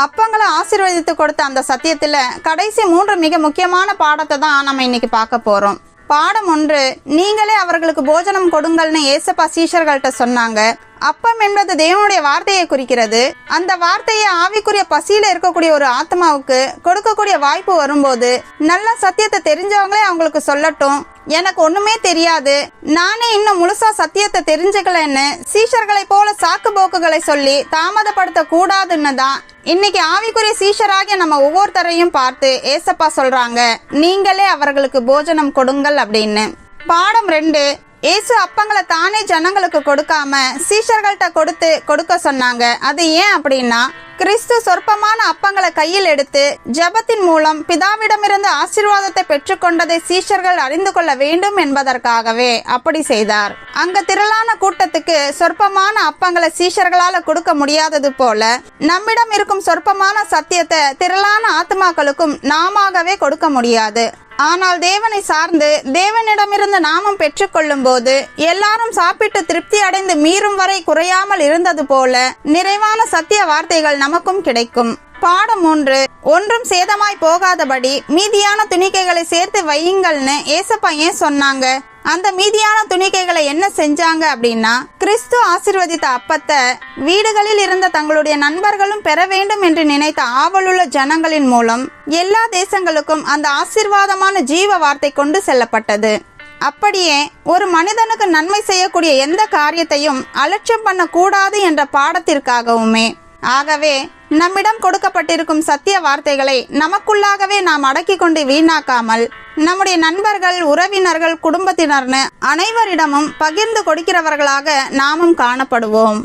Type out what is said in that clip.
அப்பங்களை ஆசீர்வதித்து கொடுத்த அந்த சத்தியத்தில் கடைசி மூன்று மிக முக்கியமான பாடத்தை தான் நம்ம இன்னைக்கு பார்க்க போறோம். பாடம் ஒன்று நீங்களே அவர்களுக்கு போஜனம் கொடுங்கள்னு ஏசப்பா சீஷர்கள்ட்ட சொன்னாங்க. அப்பம் என்பது தேவனுடைய வார்த்தையை குறிக்கிறது. அந்த வார்த்தையை ஆவிக்குரிய பசியில இருக்கக்கூடிய ஒரு ஆத்மாவுக்கு கொடுக்கக்கூடிய வாய்ப்பு வரும்போது நல்ல சத்தியத்தை தெரிஞ்சவங்களே அவங்களுக்கு சொல்லட்டும். எனக்கு ஒண்ணுமே தெரியாது. நானே இன்னும் முழுசா சத்தியத்தை தெரிஞ்சுக்கலன்னு சீஷர்களை போல சாக்கு போக்குகளை சொல்லி தாமதப்படுத்த கூடாதுன்னு தான் இன்னைக்கு ஆவிக்குரிய சீஷராகிய நம்ம ஒவ்வொருத்தரையும் பார்த்து ஏசப்பா சொல்றாங்க நீங்களே அவர்களுக்கு போஜனம் கொடுங்கள் அப்படின்னு. பாடம் ரெண்டு இயேசு அப்பங்களை தானே ஜனங்களுக்கு கொடுக்காம சீஷர்கள்ட்ட கொடுத்து கொடுக்க சொன்னாங்க. அது ஏன் அப்படின்னா கிறிஸ்து சொற்பமான அப்பங்களை கையில் எடுத்து ஜெபத்தின் மூலம் பிதாவிடமிருந்து ஆசீர்வாதத்தை பெற்றுக்கொண்டதை சீஷர்கள் அறிந்து கொள்ள வேண்டும் என்பதற்காகவே அப்படி செய்தார். அங்க திரளான கூட்டத்துக்கு சொற்பமான அப்பங்களை சீஷர்களால கொடுக்க முடியாதது போல நம்மிடம் இருக்கும் சொற்பமான சத்தியத்தை திரளான ஆத்மாக்களுக்கும் நாமாகவே கொடுக்க முடியாது. ஆனால் தேவனை சார்ந்து தேவனிடமிருந்து நாமும் பெற்றுக்கொள்ளும் போது எல்லாரும் சாப்பிட்டு திருப்தி அடைந்து மீறும் வரை குறையாமல் இருந்தது போல நிறைவான சத்திய வார்த்தைகள் நமக்கும் கிடைக்கும். பாடம் ஒன்று. ஒன்றும் சேதமாய் போகாதபடி மீதியான துணிக்கைகளை சேர்த்து வையுங்கள்னு ஏசப்பா ஏன் சொன்னாங்க. அந்த மீதியான துணிக்கைகளை என்ன செஞ்சாங்க அப்படின்னா கிறிஸ்து ஆசிர்வதித்த அப்பத்தை வீடுகளில் இருந்த தங்களுடைய நண்பர்களும் பெற வேண்டும் என்று நினைத்த ஆவலுள்ள ஜனங்களின் மூலம் எல்லா தேசங்களுக்கும் அந்த ஆசிர்வாதமான ஜீவ வார்த்தை கொண்டு செல்லப்பட்டது. அப்படியே ஒரு மனிதனுக்கு நன்மை செய்யக்கூடிய எந்த காரியத்தையும் அலட்சியம் பண்ணக்கூடாது என்ற பாடத்திற்காகவுமே. ஆகவே நம்மிடம் கொடுக்கப்பட்டிருக்கும் சத்திய வார்த்தைகளை நமக்குள்ளாகவே நாம் அடக்கி கொண்டு வீணாக்காமல் நம்முடைய நண்பர்கள் உறவினர்கள் குடும்பத்தினர்னு அனைவரிடமும் பகிர்ந்து கொடுக்கிறவர்களாக நாமும் காணப்படுவோம்.